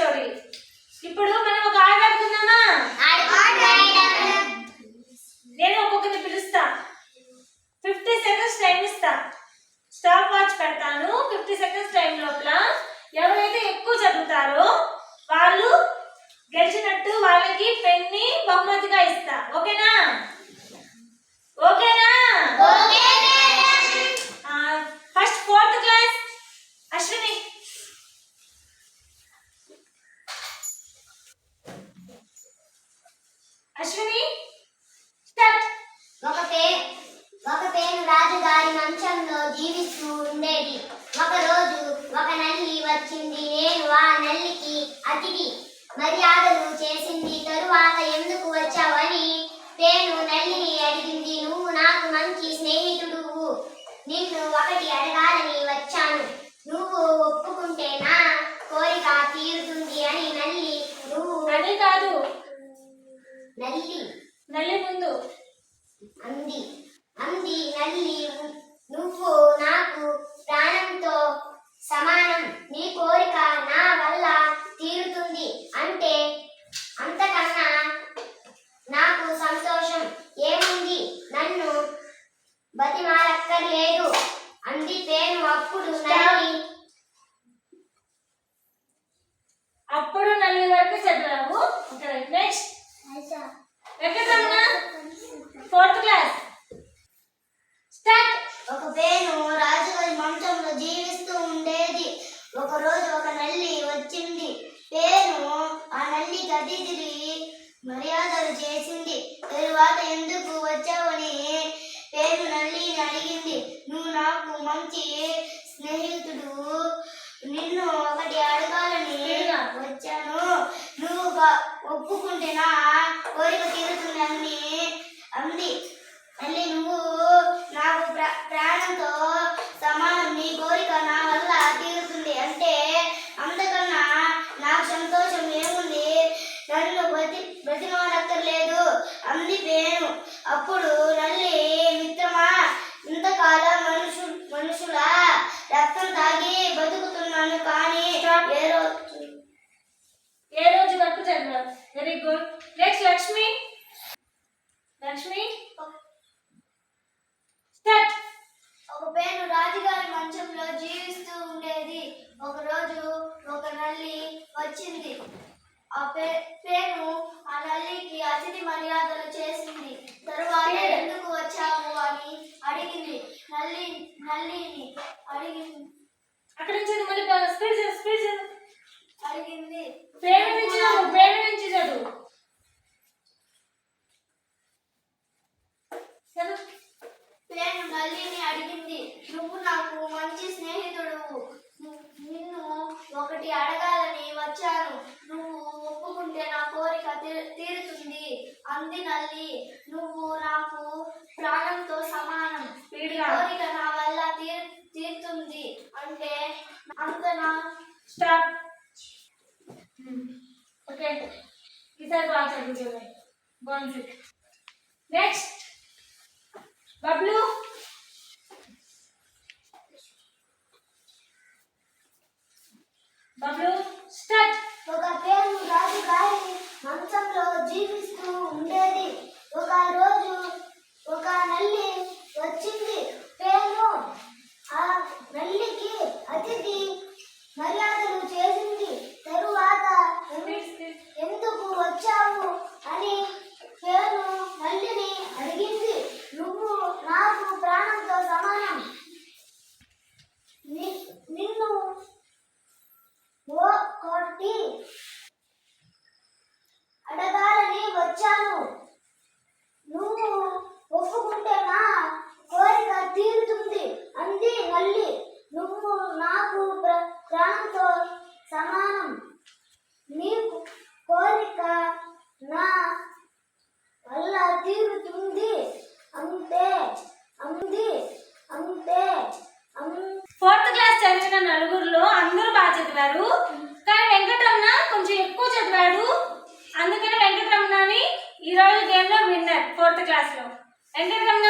Story ఇప్పుడు మనం వచ్చింది నేను ఆ నల్లికి అతిథి. మర్యాదలు చేసింది తరువాత ఎందుకు వచ్చావని పేను నల్లిని అడిగింది. నువ్వు నాకు మంచి స్నేహితుడు. నిన్ను ఒకటి అడగాలని వచ్చాను. నువ్వు ఒప్పుకుంటే నా కోరిక తీరుతుంది అని నల్లి నువ్వు అది కాదు. నల్లి. నల్లి ముందు. అంది. అంది నల్లి నువ్వు నాకు ప్రాణంతో సమానం. నీ కోరిక నా వల్ల తీరుతుంది అంటే అంతకన్నా నాకు సంతోషం ఏముంది నన్ను బతిమాలక్కర్లేదు అంది పేను అప్పుడు నల్లి అప్పుడు నల్లి వరకు చదివాము okay next Venkataramana fourth class start ఒక పేను రాజుగారి మంచంలో జీవిస్తూ ఉండేది ఒక రోజు ఒక నల్లి వచ్చింది పేను ఆ అతిథిని మర్యాదలు చేసింది. తరువాత ఎందుకు వచ్చావని పేరు నల్లిని అడిగింది. నువ్వు నాకు మంచి స్నేహితుడు. నిన్ను ఒకటి అడగాలని వచ్చాను. నువ్వు ఒప్పుకుంటే నా కోరిక తీరుతుందని అంది. మళ్ళీ నువ్వు నాకు ప్రా- ప్రాణంతో సమానం నీ కోరిక నా వల్ల తీరుతుంది అంటే అంతకన్నా నాకు సంతోషం ఏముంది నన్ను బతి బ్రతిమాలక్కర్లేదు అంది పేను అప్పుడు నల్లి మిత్రమా ఇంతకాలం మనుషు మనుషుల రక్తం తాగి బతుకుతున్నాను కానీ ఏ రోజు ఏ రోజు వరకు చదివారు very good next Lakshmi Lakshmi start ఒక పేరు రాజుగారి మంచంలో జీవిస్తూ ఉండేది. ఒక రోజు ఒక నల్లి వచ్చింది. ఆ పే పేరు ఆ నల్లికి అతిథి మర్యాదలు చేసింది. తరువాత ఎందుకు వచ్చావు? అని అడిగింది. నల్లి నల్లిని అడిగింది అక్కడ నుంచి మళ్ళీ స్పీడ్ చదువు అడిగింది పేరు నుంచి చదువు పేరు నుంచి చదువు చదువు పేరు నల్లిని అడిగింది నువ్వు నాకు మంచి స్నేహితుడు. నిన్ను ఒకటి అడగాలని వచ్చాను. నువ్వు ఒప్పుకుంటే నా కోరిక తీరుతుంది. అంది నల్లి నువ్వు నాకు ప్రాణంతో సమానం. కోరిక నా వల్ల తీర్ తీరుతుంది. అంటే అంత నా ఓకే ఈసారి బాగా చదువుతుంది బాగుంది నెక్స్ట్ బబ్లు బబ్లు స్టార్ట్ ఒక పేరు రాజు గారి మంచంలో జీవిస్తూ ఉండేది ఒక రోజు ఒక నల్లి వచ్చింది పేరు ఆ నల్లికి అతిథి మర్యాదలు చేసింది తరువాత ఎందు- ఎందుకు వచ్చావు అని పేరు నల్లిని అడిగింది నువ్వు నాకు ప్రాణంతో సమానం ని- నిన్ను ఒకటి ക്ലാസ്സിലോ എന്താ രംഗ